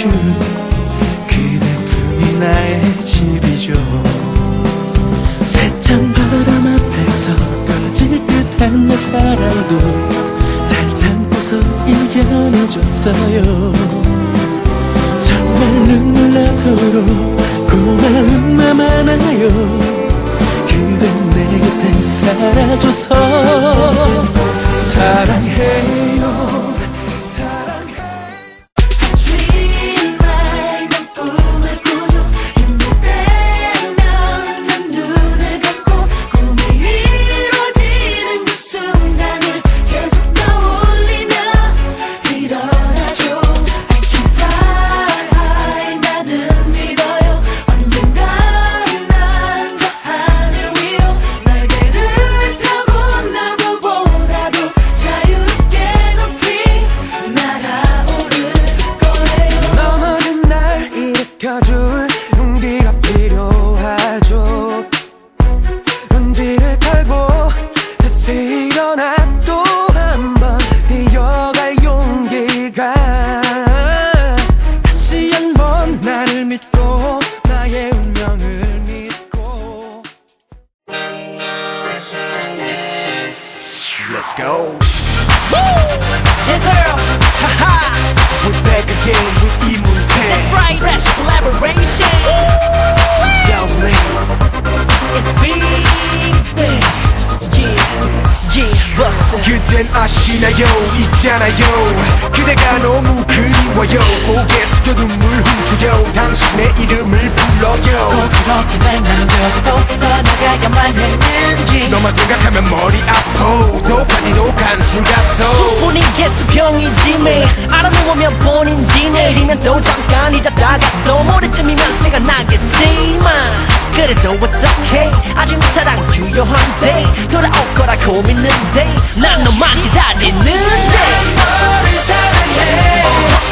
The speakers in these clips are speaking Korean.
줄 그대뿐이 나의 집이죠. 세찬 바람 앞에서 꺼질 듯한 내 사랑도 잘 참고서 이겨내줬어요. 정말 눈물 나도록 고마운 맘 많아요. 그대 내 곁에 살아줘서 Let's go. Woo! It's her. Ha ha. We're back again with Emu's hand. That's right. Fresh collaboration. Ooh, Down lane. It's big. 그댄 아시나요? 있잖아요. 그대가 너무 그리워요. 고개 숙여 눈물 훔쳐요. 당신의 이름을 불러요. 그렇게 날 남겨도 떠나가야만 했는지. 너만 생각하면 머리 아파. 독한 이 독한 술 같아. 충분히 예수병이지 매 알아놓으면 본인지 내일이면 또 잠깐 잊었다가 또 모레쯤이면 생각나겠지만 그래도 어떡해 아직 내 사랑 유효한데 돌아올 거라고 믿는데 난 너만 기다리는데. 너를 사랑해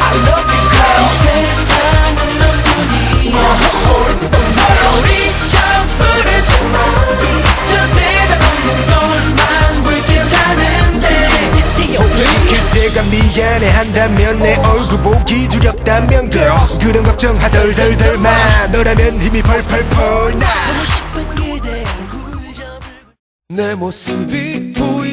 I love you girl 이 세상은 너뿐이야 소리쳐 부르지 마 저 대답 없는 것만 불쾌하는데 그때가 미안해 한다면 내 얼굴 보기 두렵다면 girl. 그런 걱정 하덜덜덜 마 너라면 힘이 펄펄펄 나. 내 모습이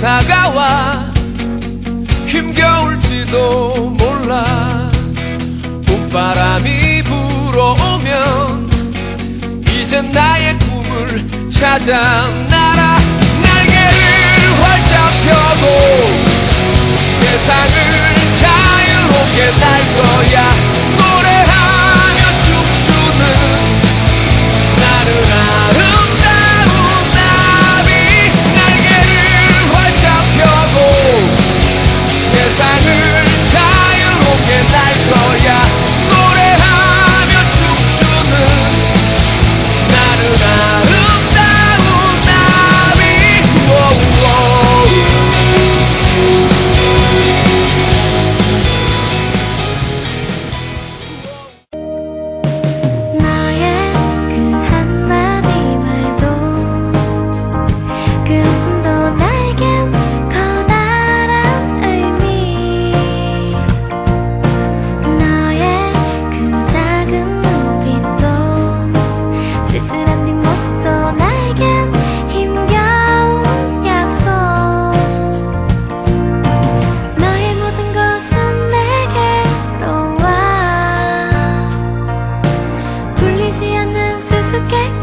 다가와 힘겨울지도 몰라. 봄바람이 불어오면 이젠 나의 꿈을 찾아 날아 날개를 활짝 펴고 세상을 자유롭게 날 거야. 노래하 어떻게